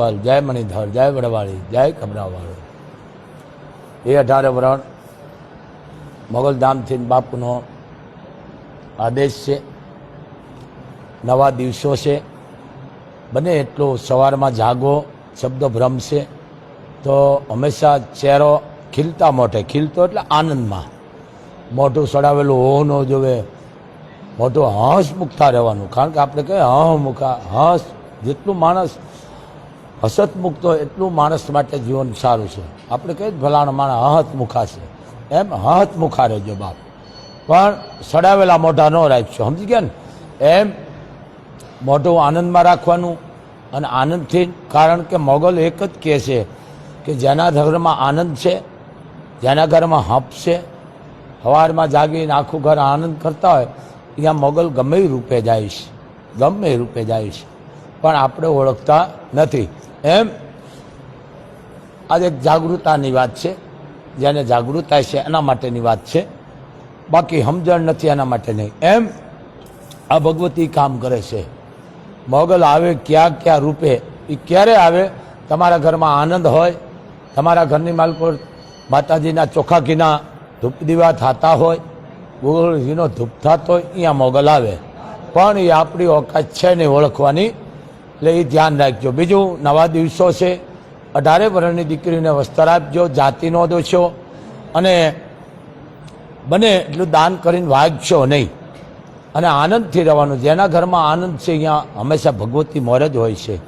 પલ જય મણિધર, જય વડવાળી, જય કમરાવાળો એ અઢારે વરણ મોગલધામથી બાપુનો આદેશ છે. નવા દિવસો છે. બને એટલો સવારમાં જાગો, શબ્દ ભ્રમશે તો હંમેશા ચહેરો ખીલતા મોઢે, ખીલતો એટલે આનંદમાં. મોઢું સડાવેલું હો ન જોવે. મોઢું હંસ મુખતા રહેવાનું. કારણ કે આપણે કહીએ હ મુકા, હંસ જેટલું માણસ હસત તો એટલું માણસ માટે જીવન સારું છે. આપણે કહીએ ભલાણ માણસ હહત મુખા છે. એમ હહત મુખા રહેજો બાપ. પણ સડાવેલા મોઢા ન રાખશો સમજી ગયા ને? એમ મોઢું આનંદમાં રાખવાનું અને આનંદથી, કારણ કે મોગલ એક જ કહે છે કે જેના ઘરમાં આનંદ છે, જેના ઘરમાં હપ છે સવારમાં જાગીને આખું ઘર આનંદ કરતા હોય, ત્યાં મોગલ ગમે રૂપે જાય છે. ગમે રૂપે જાય છે. પણ આપણે ઓળખતા નથી. એમ? આજે જાગૃતતાની વાત છે. જેને જાગૃતતા છે એના માટેની વાત છે. બાકી સમજણ નથી એના માટે નહીં. એમ? આ ભગવતી કામ કરે છે. મોગલ આવે ક્યાં ક્યાં રૂપે? એ ક્યારે આવે? તમારા ઘરમાં આનંદ હોય? તમારા ઘરની માલ માતાજીના ચોખા ઘીના ધૂપ દીવા થતા હોય? ગુરુજીનો ધૂપ થતો હોય? અહીંયા મોગલ આવે. પણ એ આપણી ઓકાત છે નહીં ઓળખવાની. એટલે એ ધ્યાન રાખજો. બીજું, નવા દિવસો છે. અઢારે વર્ષની દીકરીને વસ્ત્ર આપજો જાતિનો દોષો અને બને એટલું દાન કરીને વાગશો નહીં. અને આનંદથી રહેવાનું. જેના ઘરમાં આનંદ છે, અહીંયા હંમેશા ભગવતી મોર જ હોય છે.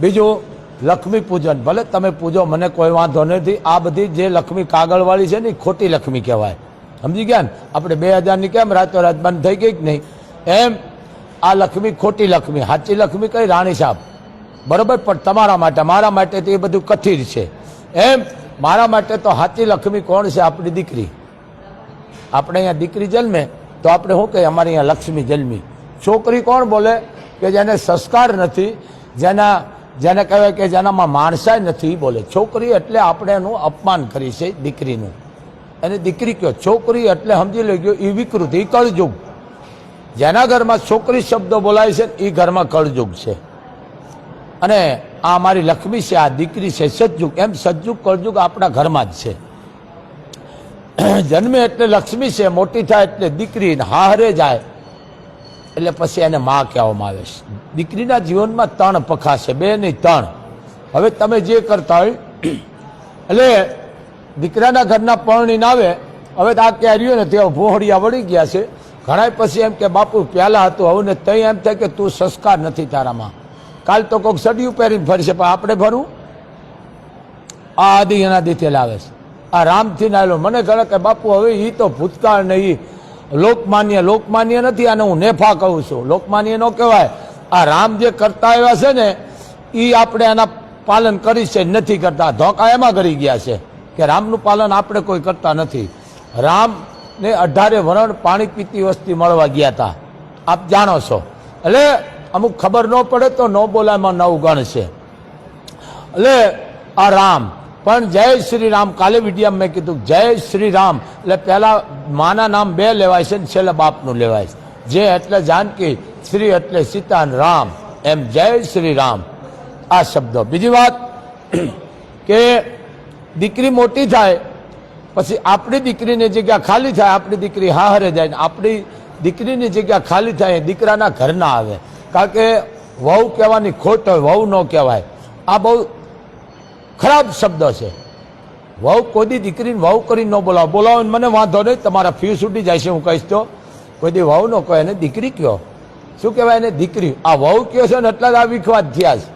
બીજું, લક્ષ્મી પૂજન. ભલે તમે પૂજો, મને કોઈ વાંધો નથી. આ બધી જે લક્ષ્મી કાગળવાળી છે ને ખોટી લક્ષ્મી કહેવાય. સમજી ગયા ને? આપણે બે હજારની કેમ રાતોરાત બંધ થઈ ગઈ કે નહીં? એમ આ લક્ષ્મી ખોટી લક્ષ્મી, સાચી લક્ષ્મી કઈ રાણી સાહેબ બરોબર, પણ તમારા માટે, મારા માટે તો એ બધું કથિર છે. એમ, મારા માટે તો સાચી લક્ષ્મી કોણ છે આપણી દીકરી? આપણે અહીંયા દીકરી જન્મે, તો આપણે શું કહીએ? અમારે અહીંયા લક્ષ્મી જન્મી. છોકરી કોણ બોલે? કે જેને સંસ્કાર નથી, જેના, જેને કહેવાય કે જેનામાં માણસાઈ નથી બોલે. છોકરી એટલે આપણે એનું અપમાન કરી છે દીકરીનું. એને દીકરી કહો છોકરી એટલે સમજી લેજો એ વિકૃતિ કરજો જેના ઘરમાં છોકરી શબ્દો બોલાય છે એ ઘરમાં કળજુગ છે. અને આ અમારી લક્ષ્મી છે, આ દીકરી છે, સજ્જુગ. એમ સજ્જુગ, કળજુગ આપણા ઘરમાં જ છે. જન્મે એટલે લક્ષ્મી છે, મોટી થાય એટલે દીકરી હારે જાય. એટલે પછી એને માં કહેવામાં આવે છે. દીકરીના જીવનમાં ત્રણ પખા છે, બે નહીં, ત્રણ. હવે તમે જે કરતા હોય, એટલે દીકરાના ઘરના પરણીને આવે, હવે તો આ કેરીઓ ને તે ભોહડિયા વળી ગયા છે. ઘણા પછી એમ કે, બાપુ પહેલા હતું. હવે ને તઈ એમ થાય કે તું સંસ્કાર નથી તારામાં. કાલ તો કોઈક સડિયું પહેરીને ફરશે, પણ આપણે ભરવું આ આદિ અનાદિથી લાવે છે. આ રામથી નાયલો મને કહે કે, બાપુ, હવે એ તો ભૂતકાળ નહીં લોકમાન્ય લોકમાન્ય નથી, આને હું નેફા કહું છું. લોકમાન્ય નો કહેવાય. આ રામ જે કરતા આવ્યા છે ને એ આપણે એના પાલન કરી છે, નથી કરતા. ધોકા એમાં કરી ગયા છે કે રામનું પાલન આપણે કોઈ કરતા નથી. રામ ને અઢારે વરણ પાણી પીતી વસ્તી મળવા ગયા હતા આપ જાણો છો. એટલે અમુક ખબર ન પડે તો ન બોલાયમાં નવ ગણ છે. એટલે આ રામ. પણ જય શ્રી રામ, કાલે વિડીયામાં મેં કીધું, જય શ્રી રામ. એટલે પહેલા માના નામ બે લેવાય છે ને છેલ્લે બાપનું લેવાય છે. જે એટલે જાનકી, શ્રી એટલે સીતા રામ. એમ જય શ્રી રામ. આ શબ્દો. બીજી વાત કે દીકરી મોટી થાય પછી આપણી દીકરીની જગ્યા ખાલી થાય, આપણી દીકરી હાહરે જાય ને આપણી દીકરીની જગ્યા ખાલી થાય, દીકરાના ઘરના આવે. કારણ કે વહુ કહેવાની ખોટ હોય, વહુ ન કહેવાય. આ બહુ ખરાબ શબ્દ છે. વહુ કોઈ દીકરીને વહુ કરીને ન બોલાવો. બોલાવો મને વાંધો નહીં, તમારા ફી છૂટી જાય છે, હું કહીશ તો. કોઈ દી વહુ ન કહે, એને દીકરી કયો શું કહેવાય એને દીકરી? આ વહુ કયો છે ને એટલા જ આ વિખવાદ થયા છે.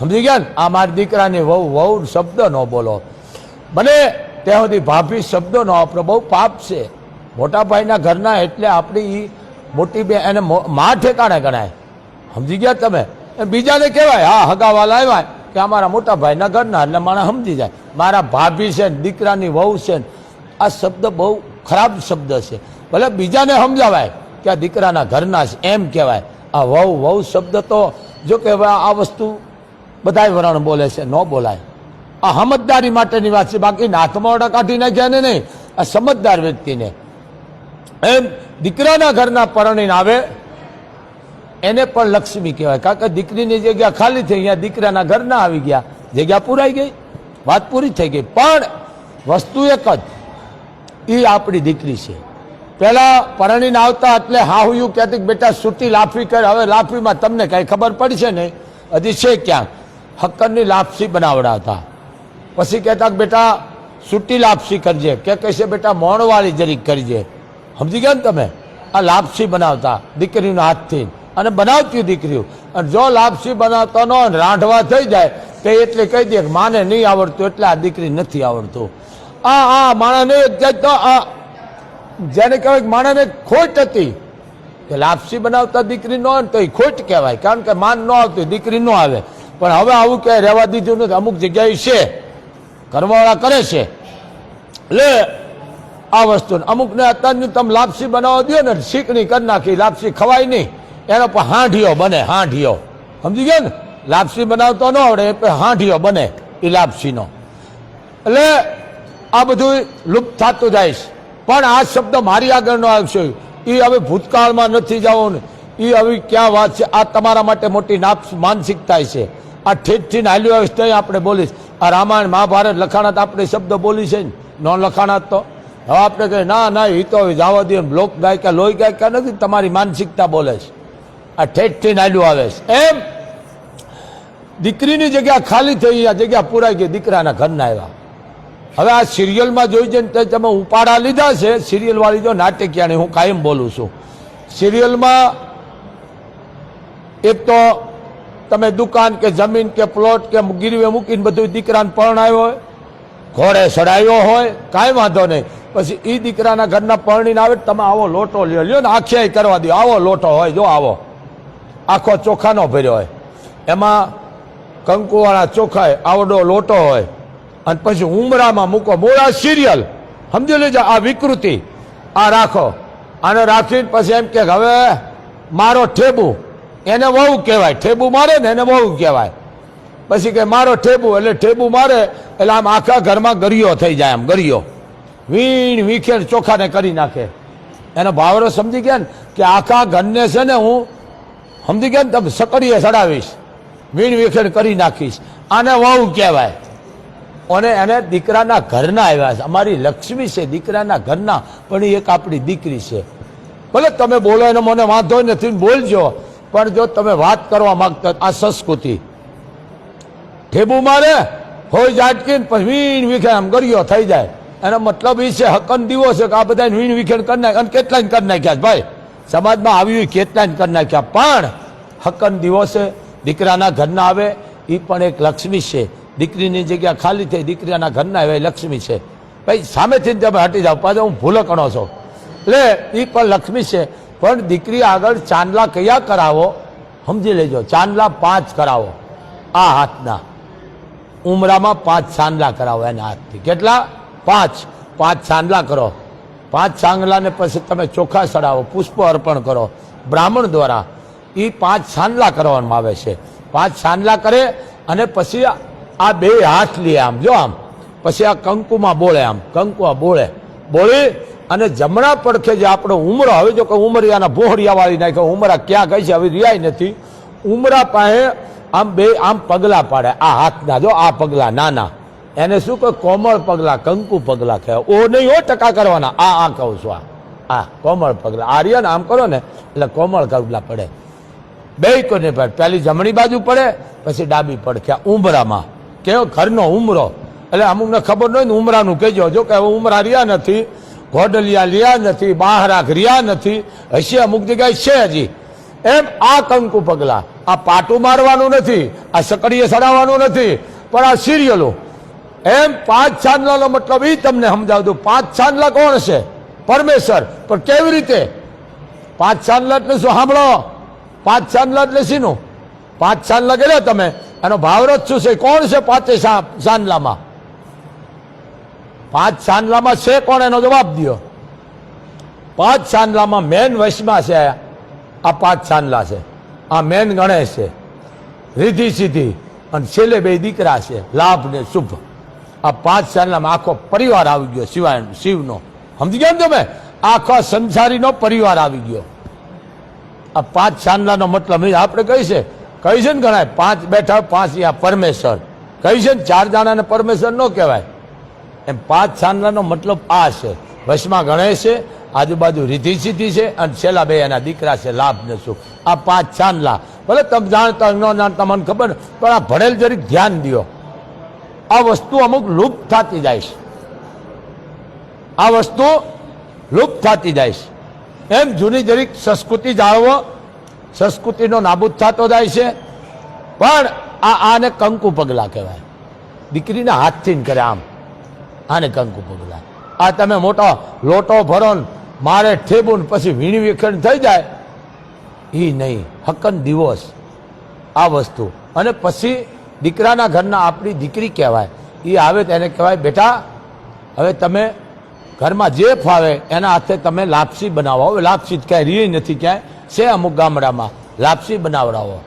સમજી ગયા ને? આ મારી દીકરાની વહુ વહુ શબ્દ ન બોલો. બને ત્યાં સુધી ભાભી શબ્દો ન વાપરો બહુ પાપ છે. મોટા ભાઈના ઘરના એટલે આપણી મોટી બે એને મા ઠેકાણે ગણાય. સમજી ગયા તમે? બીજાને કહેવાય, હા, હગાવાલા આવ્યા. કે અમારા મોટા ભાઈના ઘરના, એટલે માણસ સમજી જાય. મારા ભાભી છે દીકરાની વહુ છે આ શબ્દ બહુ ખરાબ શબ્દ છે. ભલે બીજાને સમજાવાય કે આ દીકરાના ઘરના છે, એમ કહેવાય. આ વહુ વહુ શબ્દ તો જો કે આ વસ્તુ બધાય વરણ બોલે છે, ન બોલાય. આ સમજદારી માટેની વાત છે. બાકી નાથમાં કાઢી નાખ્યા ને નહીં આ સમજદાર વ્યક્તિને. એમ દીકરાના ઘરના પરણીને આવે, એને પણ લક્ષ્મી કહેવાય. કારણ કે દીકરીની જગ્યા ખાલી થઈ, અહીંયા દીકરાના ઘરના આવી ગયા. જગ્યા પૂરાઈ ગઈ. વાત પૂરી થઈ ગઈ. પણ વસ્તુ એક જ એ આપણી દીકરી છે. પહેલાં પરણીને આવતા એટલે હાહુયું કહેતી કે બેટા સૂટી લાફી કર, હવે લાફીમાં તમને કાંઈ ખબર પડશે નહીં. હજી છે ક્યાં? હક્કરની લાપસી બનાવડાવતા. પછી કહેતા કે બેટા સુટી લાપસી કરજે. કે કહેશે બેટા, મોણવાળી જરીક કરજે. સમજી ગયા ને તમે? આ લાપસી બનાવતા દીકરીના હાથથી. અને બનાવતી દીકરીઓ. અને જો લાપસી બનાવતા ન રાંધવા થઈ જાય, તે એટલે કહી દે કે માને નહીં આવડતું, એટલે આ દીકરી નથી આવડતું. આ આ તો આ, જેને કહેવાય કે માણસને ખોટ હતી. કે લાપસી બનાવતા દીકરી ને તો એ ખોટ કહેવાય. કારણ કે માન ન આવતું, દીકરી ન આવે. પણ હવે આવું ક્યાંય રહેવા દીધું નથી. અમુક જગ્યાએ છે. કરવાવાળા કરે છે. લે, આ વસ્તુ અમુકને અત્યારની તમે લાપસી બનાવવા દો ને શીકણી કરી નાખી, લાપસી ખવાય નહીં. એનો પણ હાંઢિયો બને હાંઢિયો સમજી ગયો ને? લાપસી બનાવતો ન આવડે, એ હાંઢિયો બને, એ લાપસીનો. એટલે આ બધું લુપ્ત થતું જાય છે. પણ આ શબ્દ મારી આગળનો આવશે. એ હવે ભૂતકાળમાં નથી જવું એ હવે ક્યાં વાત છે? આ તમારા માટે મોટી નાપ માનસિકતા છે. આ ઠેઠથી હાલ્યું આવીશ તો આપણે બોલીશ. આ રામાયણ મહાભારત લખાણાત આપણે શબ્દ બોલી છે ને, નોન લખાણાત તો. હવે આપણે કહીએ, ના ના એ તો જાવા દે લોક ગાયકા, લોહી ગાયકા નથી, તમારી માનસિકતા બોલે છે. આ ઠેઠથી નાડું આવે છે. એમ દીકરીની જગ્યા ખાલી થઈ, આ જગ્યા પૂરાઈ ગઈ, દીકરાના ઘરના આવ્યા. હવે આ સિરિયલમાં જોઈ છે ને તમે ઉપાડા લીધા છે, સિરિયલવાળી જો નાટ્યકિયાની હું કાયમ બોલું છું. સિરિયલમાં એક તો તમે દુકાન કે જમીન કે પ્લોટ કે ગીરવે મૂકીને બધું દીકરાને પરણાવ્યો હોય, ઘોડે ચડાવ્યો હોય, કાંઈ વાંધો નહીં. પછી એ દીકરાના ઘરના પરણીને આવે તમે આવો લોટો લ્યો લ્યો ને આખ્યાય કરવા દો આવો લોટો હોય, જો આવો. આખો ચોખાનો ભર્યો હોય. એમાં કંકુવાળા ચોખાય આવડો લોટો હોય. અને પછી ઉમરામાં મૂકો. મોડા સિરિયલ. સમજી લેજો આ વિકૃતિ. આ રાખો. આને રાખીને પછી એમ કે હવે મારો ઠેબુ. એને વહુ કહેવાય. ઠેબુ મારે ને એને વહુ કહેવાય. પછી કે મારો ઠેબુ, એટલે ઠેબુ મારે, એટલે આમ આખા ઘરમાં ગરિયો થઈ જાય આમ, ગરિયો. વીણ વીખેર ચોખાને કરી નાખે. એનો ભાવરો સમજી ગયા ને કે આખા ઘરને છે ને હું, સમજી ગયા ને તમે સકડીએ ચડાવીશ. વીણ વિખેર કરી નાખીશ. આને વહુ કહેવાય. અને એને દીકરાના ઘરના આવ્યા છે. અમારી લક્ષ્મી છે દીકરાના ઘરના, પણ એ એક આપણી દીકરી છે. ભલે તમે બોલો એનો, મને વાંધો નથી બોલજો. પણ જો તમે વાત કરવા માંગતા આ સંસ્કૃતિ. ઠેબુ મારે, હોય જાટકીને પછી વીણ વિખેણ આમ ગરિયો થઈ જાય. એનો મતલબ એ છે હકન દીવો છે કે આ બધા વીણ વિખેણ કરી નાખ્યા અને કેટલાય કરી નાખ્યા ભાઈ, સમાજમાં આવ્યું કેટલાય કરી નાખ્યા? પણ હકન દીવો છે, દીકરાના ઘરના આવે એ પણ એક લક્ષ્મી છે. દીકરીની જગ્યા ખાલી થઈ, દીકરાના ઘરના આવે લક્ષ્મી છે. ભાઈ, સામેથી તમે હટી જાઓ, પાછો હું ભૂલો કણો છો. એટલે એ પણ લક્ષ્મી છે. પણ દીકરી આગળ ચાંદલા કયા કરાવો? સમજી લેજો, ચાંદલા પાંચ કરાવો. આ હાથના. ઉમરામાં પાંચ ચાંદલા કરાવો એના હાથથી. કેટલા? પાંચ. પાંચ ચાંદલા કરો. પાંચ ચાંદલાને પછી તમે ચોખા ચડાવો પુષ્પ અર્પણ કરો. બ્રાહ્મણ દ્વારા એ પાંચ ચાંદલા કરવામાં આવે છે. પાંચ ચાંદલા કરે અને પછી આ બે હાથ લે આમ. જો આમ. પછી આ કંકુમાં બોળે આમ. કંકુમાં બોળે. બોલી અને જમણા પડખે જે આપણો ઉમરો, હવે જો કે ઉમરિયાના ભોહરિયા વાળી નાખ્યો ઉમરા ક્યાં ગઈ છે? હવે રિયાય નથી. ઉમરા પાસે આમ બે, આમ પગલા પાડે. આ હાથના, જો આ પગલા નાના. એને શું કહે? કોમળ પગલા, કંકુ પગલા કહેવાય ઓ નહીં હો ટકા કરવાના. આ આ કહું છું આ. આ, કોમળ પગલા. આર્યન આમ કરો ને, એટલે કોમળ પગલા પડે. બે કોને પડે પહેલી જમણી બાજુ પડે, પછી ડાબી પડખે. ઉમરામાં. કેવો? ઘરનો ઉમરો. એટલે અમુકને ખબર ન હોય ને ઉમરાનું કહેજો. જો કે ઉમરા રહ્યા નથી. ઘોડલિયા લિયા નથી બાહરા રહ્યા નથી હશે અમુક જગ્યાએ છે હજી. એમ આ કંકુ પગલા. આ પાટું મારવાનું નથી, આ સકડીએ સડાવવાનું નથી, પણ આ સિરિયલો. એમ પાંચ છાંદલાનો મતલબ એ તમને સમજાવ દઉં પાંચ છાંદલા કોણ છે? પરમેશ્વર. પણ કેવી રીતે? પાંચ છાંદલા એટલે શું? સાંભળો. પાંચ છાંદલા એટલે શીનું? પાંચ છાંદલા કર્યા તમે? એનો ભાવરથ શું છે? કોણ છે પાંચે ચાંદલામાં પાંચ ચાંદલામાં છે કોણ? એનો જવાબ દો પાંચ ચાંદલામાં મેન વશમાં છે. આ પાંચ ચાંદલા છે. આ મેન ગણેશ છે. રીધિ સીધી. અને છેલ્લે બે દીકરા છે. લાભ ને શુભ. આ પાંચ ચાંદલામાં આખો પરિવાર આવી ગયો શિવાય, શિવનો. સમજી ગયા તમે? આખો સંસારીનો પરિવાર આવી ગયો. આ પાંચ ચાંદલાનો મતલબ આપણે કહી છે. કહી છે ને ગણાય, પાંચ બેઠા પાંચ યા પરમેશ્વર. કહી છે ને ચાર જણાને પરમેશ્વર ન કહેવાય. એમ પાંચ ચાંદલાનો મતલબ આ છે. વશમાં ગણેશ છે, આજુબાજુ રીધિ સીધી છે અને છેલ્લા બે એના દીકરા છે, લાભ ને સુખ. આ પાંચ છાંદલા ભલે તમે જાણતા ન જાણતા મને ખબર. પણ આ ભણેલ જરીક ધ્યાન દ્યો આ વસ્તુ અમુક લુપ્ત થતી જાય છે. આ વસ્તુ લુપ્ત થતી જાય છે. એમ જૂની જરીક સંસ્કૃતિ જાળવો, સંસ્કૃતિનો નાબૂદ થતો જાય છે. પણ આ આને કંકુ પગલાં કહેવાય. દીકરીને હાથથી કરે આમ. આને કંકુ પગલા. આ તમે મોટો લોટો ભરો મારે ઠેબું ને પછી વીણી વિખેણ થઈ જાય. એ નહીં હકન દિવસ. આ વસ્તુ. અને પછી દીકરાના ઘરના આપણી દીકરી કહેવાય. એ આવે તેને કહેવાય, બેટા, હવે તમે ઘરમાં જે ફાવે એના હાથે તમે લાપસી બનાવો. હવે લાપસી ક્યાંય રહી નથી ક્યાંય. છે અમુક ગામડામાં. લાપસી બનાવડાવો.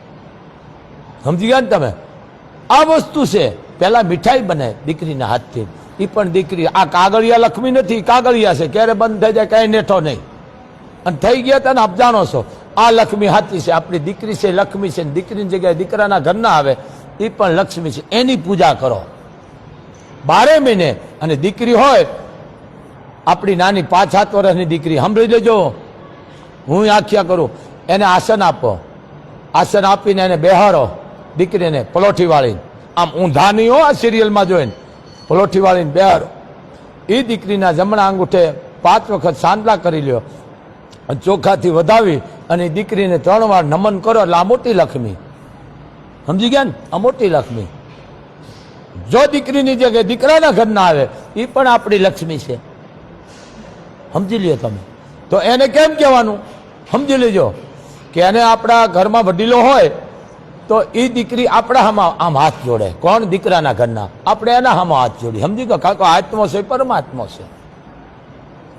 સમજી ગયા ને તમે? આ વસ્તુ છે. પહેલાં મીઠાઈ બને દીકરીના હાથથી. એ પણ દીકરી, આ કાગળિયા લક્ષ્મી નથી કાગળિયા છે. ક્યારે બંધ થઈ જાય કઈ નેઠો નહીં. અને થઈ ગયા તને આપ જાણો છો, આ લક્ષ્મી હાથી છે, આપણી દીકરી છે, લક્ષ્મી છે. દીકરીની જગ્યાએ દીકરાના ઘરના આવે એ પણ લક્ષ્મી છે. એની પૂજા કરો. બારે મહિને, અને દીકરી હોય, આપણી નાની પાંચ સાત વર્ષની દીકરી, સાંભળી લેજો. હું આખ્યા કરું, એને આસન આપો. આસન આપીને એને બેહારો દીકરીને, પલોઠી વાળીને. આમ ઊંધા નહીં હો આ સિરિયલમાં જોઈને. પલોઠી વાળીને એ દીકરીના જમણા અંગૂઠે પાંચ વખત સાંદલા કરી લ્યો. ચોખાથી વધાવી અને દીકરીને ત્રણ વાર નમન કરો એટલે આ મોટી લક્ષ્મી. સમજી ગયા ને? આ મોટી લક્ષ્મી. જો દીકરીની જગ્યાએ દીકરાના ઘરના આવે એ પણ આપણી લક્ષ્મી છે. સમજી લ્યો તમે. તો એને કેમ કહેવાનું? સમજી લેજો કે એને આપણા ઘરમાં વડીલો હોય તો એ દીકરી આપણા હામાં આમ હાથ જોડે. કોણ દીકરાના ઘરના? આપણે એના હામાં હાથ જોડી. સમજી ગયો? કાકો આત્મો છે, પરમાત્મો છે.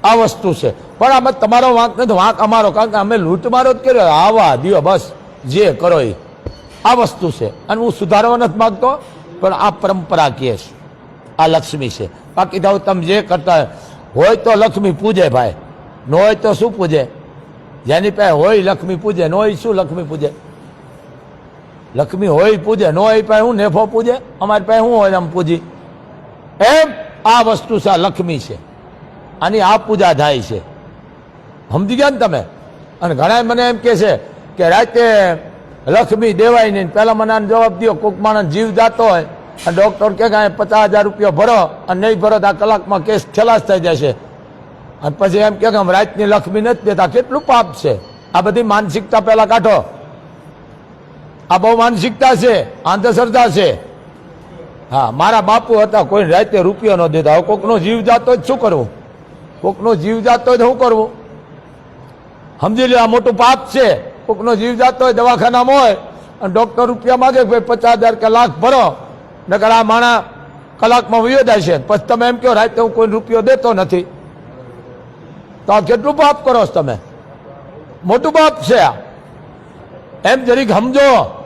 આ વસ્તુ છે. પણ આમાં તમારો વાંક નથી. વાંક અમારો. કારણ કે અમે લૂંટમારો જ કર્યો. આવા, દિયો, બસ. જે કરો એ આ વસ્તુ છે. અને હું સુધારવા નથી માગતો, પણ આ પરંપરા કહે છે. આ લક્ષ્મી છે. બાકી તો તમે જે કરતા હોય તો લક્ષ્મી પૂજે ભાઈ. ન હોય તો શું પૂજે? જેની પાસે હોય લક્ષ્મી પૂજે, ન હોય શું લક્ષ્મી પૂજે? લક્ષ્મી હોય પૂજે, ન હોય પાસે હું નેફો પૂજે? અમારી પાસે શું હોય આમ પૂજી? એમ આ વસ્તુ છે, આ લક્ષ્મી છે. આની આ પૂજા થાય છે. સમજી ગયા ને તમે? અને ઘણા મને એમ કે છે કે રાતે લક્ષ્મી દેવાય નહીં. પહેલાં મને આને જવાબ દો કોઈક માણસ જીવ જાતો હોય અને ડૉક્ટર કે કાંઈ પચાસ હજાર રૂપિયા ભરો અને નહીં ભરો તો આ કલાકમાં કેસ ખલાસ થઈ જશે. અને પછી એમ કે આમ રાતની લક્ષ્મી નથી દેતા. કેટલું પાપ છે? આ બધી માનસિકતા પહેલાં કાઢો. આ બહુ માનસિકતા છે, અંધશ્રદ્ધા છે. હા, મારા બાપુ હતા કોઈ રાતે રૂપિયો ન દેતા. હવે કોકનો જીવ જાતો જ શું કરવું? કોકનો જીવ જાતો જ શું કરવું? સમજી લો આ મોટું પાપ છે. કોકનો જીવ જાતો હોય, દવાખાનામાં હોય, અને ડોક્ટર રૂપિયા માગે ભાઈ પચાસ હજાર કે લાખ ભરો, નકર આ માણા કલાકમાં વયો છે. પછી તમે એમ કહો, રાતે હું કોઈ રૂપિયો દેતો નથી. તો આ કેટલું પાપ કરો છો તમે? મોટું પાપ છે આ. એમ જરીક સમજો.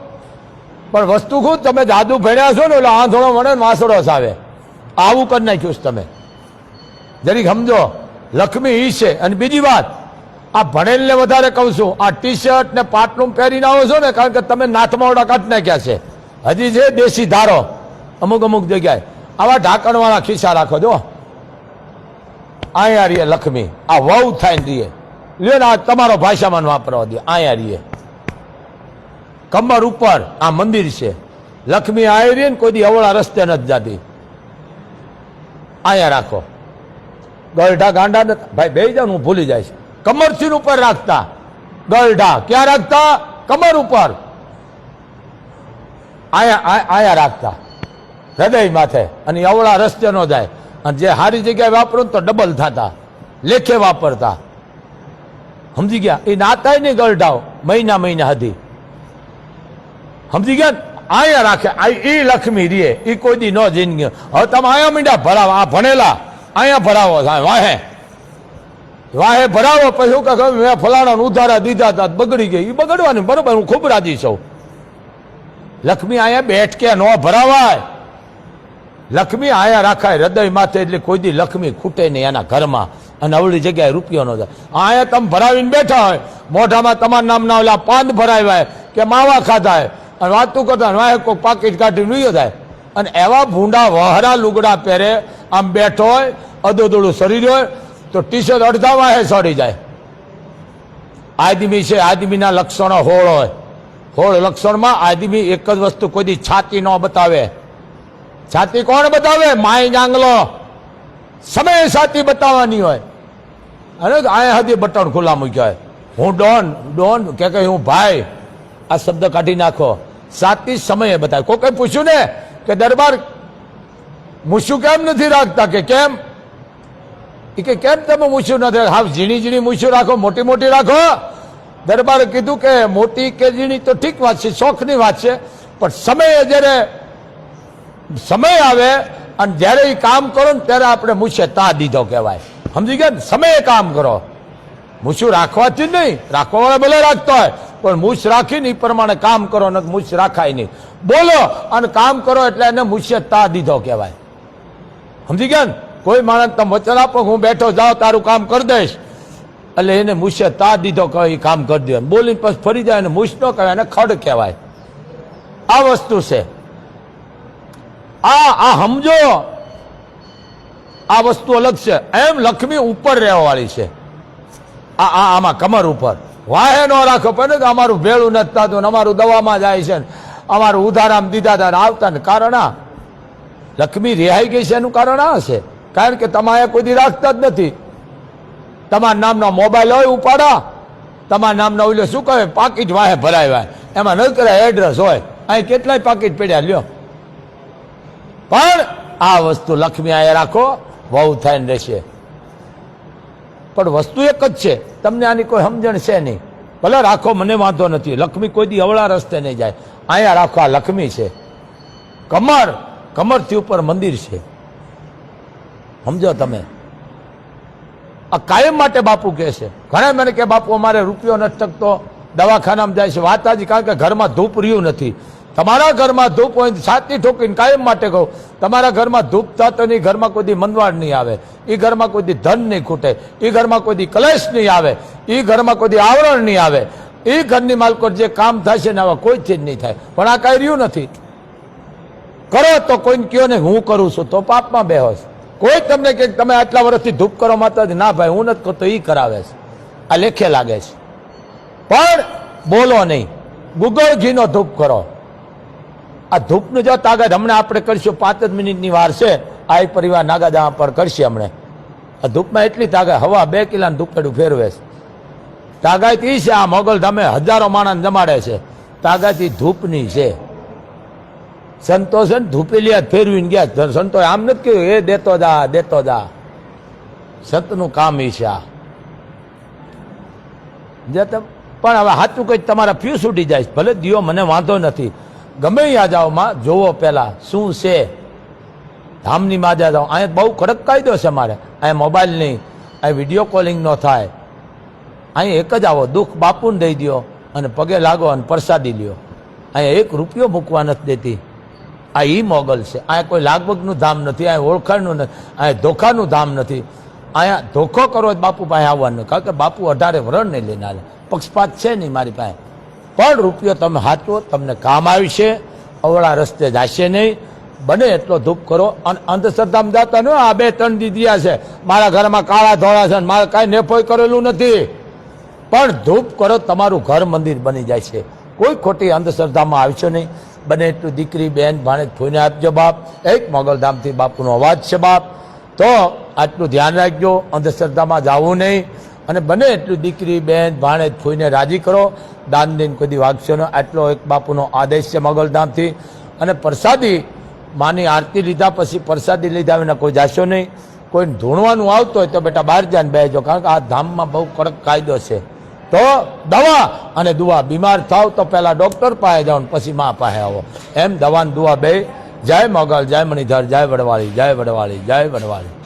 પણ વસ્તુ ખુદ તમે જાદુ ભણ્યા છો ને એટલે આંધળો ને વાસળો આવે. આવું કરી નાખ્યું છે તમે. જરીક સમજો. લક્ષ્મી ઈ છે. અને બીજી વાત, આ ભણેલને વધારે કહું છું. આ ટી શર્ટ ને પાટલું પહેરીને આવો છો ને, કારણ કે તમે નાથમાવડા કાઢી નાખ્યા છે. હજી છે દેશી ધારો. અમુક અમુક જગ્યાએ. આવા ઢાંકણવાળા ખિસ્સા રાખો જો. અહીંયા રહીએ લક્ષ્મી. આ વહુ થાય રહીએ. લ્યો ને આ તમારો ભાષામાં વાપરવા દે. અહીંયા રહીએ. કમર ઉપર આ મંદિર છે. લક્ષ્મી આવી ને કોઈ દી અવળા રસ્તે નથી જાતી. અહીંયા રાખો. ગળઢા ગાંડા ભાઈ, બે જાવ હું ભૂલી જાય કમરથી ઉપર રાખતા. ગળઢા. ક્યાં રાખતા? કમર ઉપર. આયા આયા રાખતા. હૃદય માથે. અને અવળા રસ્તે ન જાય. અને જે સારી જગ્યાએ વાપરો ને તો ડબલ થતા. લેખે વાપરતા. સમજી ગયા? એ નાતાય નહીં ગળઢાઓ. મહિના મહિના હતી સમજી ગયા? અહીંયા રાખે. આ એ લક્ષ્મી રીએ. એ કોઈ દી ન જિંદગી હવે તમે અહીંયા મીંડા ભરાવો. આ ભણેલા. અહીંયા ભરાવો વાહે. વાહે ભરાવો. પછી શું મેં ફલાણા ઉધારા દીધા હતા બગડી ગઈ. એ બગડવાની બરોબર. હું ખૂબ રાજી છું. લક્ષ્મી અહીંયા બેઠકે ન ભરાવાય. લક્ષ્મી આયા રાખાય હૃદય માથે એટલે કોઈ દી લક્ષ્મી ખૂટે નહીં એના ઘરમાં. અને અવળી જગ્યાએ રૂપિયો ન જાય. અહીંયા તમે ભરાવીને બેઠા હોય. મોઢામાં તમારા નામના ઓલા પાન ભરાવ્યા કે માવા ખાધા હોય અને વાતું કરતા હોય, વાંહે કોઈ પાકીટ કાઢી નુયો થાય. અને એવા ભૂંડા વહરા લુગડા પહેરે આમ બેઠો હોય અદોદોડું શરીર હોય તો ટી શર્ટ અડધા વાહે સડી જાય. આદમી છે આદમીના લક્ષણો હોળ હોય. હોળ લક્ષણમાં આદમી એક જ વસ્તુ કોઈ છાતી ન બતાવે. છાતી કોણ બતાવે? માય જાંગલો સમય છાતી બતાવવાની હોય. અને આ હદી બટન ખુલ્લા મૂક્યા હોય. હું ડોન ડોન કે હું ભાઈ આ શબ્દ કાઢી નાખો. સાતી સમયે બતાવ્યું. કોઈ પૂછ્યું ને? કે દરબાર મૂછું કેમ નથી રાખતા? કે કેમ? એ કે કેમ તમે મૂછું નથી હા ઝીણી ઝીણી મૂછું રાખો, મોટી મોટી રાખો. દરબારે કીધું કે મોટી કે ઝીણી તો ઠીક વાત છે, શોખની વાત છે, પણ સમયે જ્યારે સમય આવે અને જ્યારે એ કામ કરો ને ત્યારે આપણે મૂછે તા દીધો કહેવાય. સમજી ગયા સમયે કામ કરો. મૂછું રાખવાથી જ નહીં રાખવા વાળા ભલે રાખતો હોય. પણ મૂછ રાખીને એ પ્રમાણે કામ કરો ને મૂછ રાખાય નહીં. બોલો, અને કામ કરો એટલે એને મૂછે તા દીધો કહેવાય. સમજી ગયા ને? કોઈ માણસ, તમે વચન આપો હું બેઠો જાઓ તારું કામ કરી દઈશ. એટલે એને મૂછે તા દીધો કહે એ કામ કરી દે બોલીને પછી ફરી જાય એને મૂછ ન કહેવાય, એને ખડ કહેવાય. આ વસ્તુ છે. આ આ સમજો. આ વસ્તુ અલગ છે. એમ લક્ષ્મી ઉપર રહેવા વાળી છે આ, આમાં કમર ઉપર. વાહે ન રાખો, પણ અમારું ભેળું નથી થતું અમારું દવામાં જાય છે અમારું ઉધારામ દીધા ને આવતા ને કારણ આ. લક્ષ્મી રિહાઈ ગઈ છે એનું કારણ આ છે. કારણ કે તમારે કોઈ રાખતા જ નથી. તમારા નામનો મોબાઈલ હોય ઉપાડા. તમારા નામનો ઓલો શું કહે? પાકીટ વાહે ભરાય એમાં ન કરે એડ્રેસ હોય. અહીં કેટલાય પાકીટ પડ્યા, લ્યો. પણ આ વસ્તુ લક્ષ્મી આયા રાખો, વહુ થઈને રહેશે. પણ વસ્તુ એક જ છે. તમને આની કોઈ સમજણ છે નહીં. ભલે રાખો, મને વાંધો નથી. લક્ષ્મી કોઈ દી અવળા રસ્તે નહીં જાય. અહીંયા રાખો, આ લક્ષ્મી છે. કમર, કમરથી ઉપર મંદિર છે. સમજો તમે? આ કાયમ માટે બાપુ કહે છે. ઘણા મને કે, બાપુ, અમારે રૂપિયો નથી ટકતો દવાખાનામાં જાય છે. વાત આજે, કારણ કે ઘરમાં ધૂપ રહ્યું નથી. તમારા ઘરમાં ધૂપ હોય સાતની ઠોકીને કાયમ માટે કહું, તમારા ઘરમાં ધૂપ થતો નહીં ઘરમાં કોઈ મનવાડ નહીં આવે એ ઘરમાં કોઈ ધન નહીં ખૂટે એ ઘરમાં કોઈ કલેશ નહીં આવે એ ઘરમાં કોઈ આવરણ નહીં આવે. એ ઘરની માલકો જે કામ છે ને આવા કોઈથી જ નહીં થાય. પણ આ કાંઈ રહ્યું નથી. કરો તો કોઈને કયો ને હું કરું છું, તો પાપમાં બેહોશ. કોઈ તમને કે તમે આટલા વર્ષથી ધૂપ કરો માતાજી, ના ભાઈ, હું નથી કરતો એ કરાવે છે. આ લેખે લાગે છે. પણ બોલો નહીં. ગુગળ ઘીનો ધૂપ કરો. આ ધૂપનું જો તાકાત હમણાં આપણે કરશું, પાંચ જ મિનિટની વાર છે. આ એક પરિવાર નાગાદા પર કરશે હમણે. આ ધૂપમાં એટલી તાકાત, હવા બે કિલાનું ધૂપેડું ફેરવે છે. તાગાત ઈ છે, આ મોગલ ધામે હજારો માણસ જમાડે છે. તાગાત ઈ ધૂપની છે. સંતો છે ને ધૂપેલિયા ફેરવીને ગયા સંતોષ આમ નથી કહ્યું, એ દેતો જા દેતો જા. સંતનું કામ ઈ છે આ. જે પણ હવે સાચું કઈ તમારા ફ્યુ છૂટી જાય ભલે દિયો મને વાંધો નથી. ગમે ત્યાં જાઓ માં જોવો પહેલાં શું છે? ધામની માજા જાઓ અહીંયા બહુ કડક કાયદો છે મારે. અહીંયા મોબાઈલ નહીં અહીં વીડિયો કોલિંગ ન થાય. અહીં એક જ આવો, દુઃખ બાપુને દઈ દ્યો અને પગે લાગો અને પ્રસાદી લ્યો. અહીંયા એક રૂપિયો મૂકવા નથી દેતી. આ ઈ મોગલ છે. અહીંયા કોઈ લાગવગનું ધામ નથી અહીંયા ઓળખાણનું નથી અહીંયા ધોખાનું ધામ નથી. અહીંયા ધોખો કરો બાપુ પાસે આવવાનું. કારણ કે બાપુ અઢારે વરણ નહીં લઈને આવે પક્ષપાત છે નહીં મારી પાસે. પણ રૂપિયો તમે હાચો તમને કામ આવશે, અવળા રસ્તે જશે નહીં. બને એટલો ધૂપ કરો અને અંધશ્રદ્ધામાં જતા નહીં આ બે ત્રણ દીદીયા છે. મારા ઘરમાં કાળા ધોળા છે મારે કાંઈ નેફોય કરેલું નથી. પણ ધૂપ કરો, તમારું ઘર મંદિર બની જાય છે. કોઈ ખોટી અંધશ્રદ્ધામાં આવશો નહીં. બને એટલું દીકરી, બેન, ભાણે થોઈને આપજો બાપ. એક મોગલધામથી બાપુનો અવાજ છે બાપ. તો આટલું ધ્યાન રાખજો, અંધશ્રદ્ધામાં જવું નહીં. અને બને એટલું દીકરી, બેન, ભાણે થોઈને રાજી કરો. દાન દઈને કદી વાગશો આટલો એક બાપુનો આદેશ છે મગલધામથી અને પ્રસાદી, માની આરતી લીધા પછી પ્રસાદી લીધા વિના કોઈ જાશો નહીં. કોઈને ધૂણવાનું આવતું હોય તો બેટા બહાર જાય બેજો કારણ કે આ ધામમાં બહુ કડક કાયદો છે. તો દવા અને દુઆ બીમાર થાવ તો પહેલાં ડૉક્ટર પાસે જાઓ પછી મા પાસે આવો. એમ દવા ને દુઆ બે જય મોગલ, જય મણિધર, જય વડવાળી જય વડવાળી જય વડવાળી.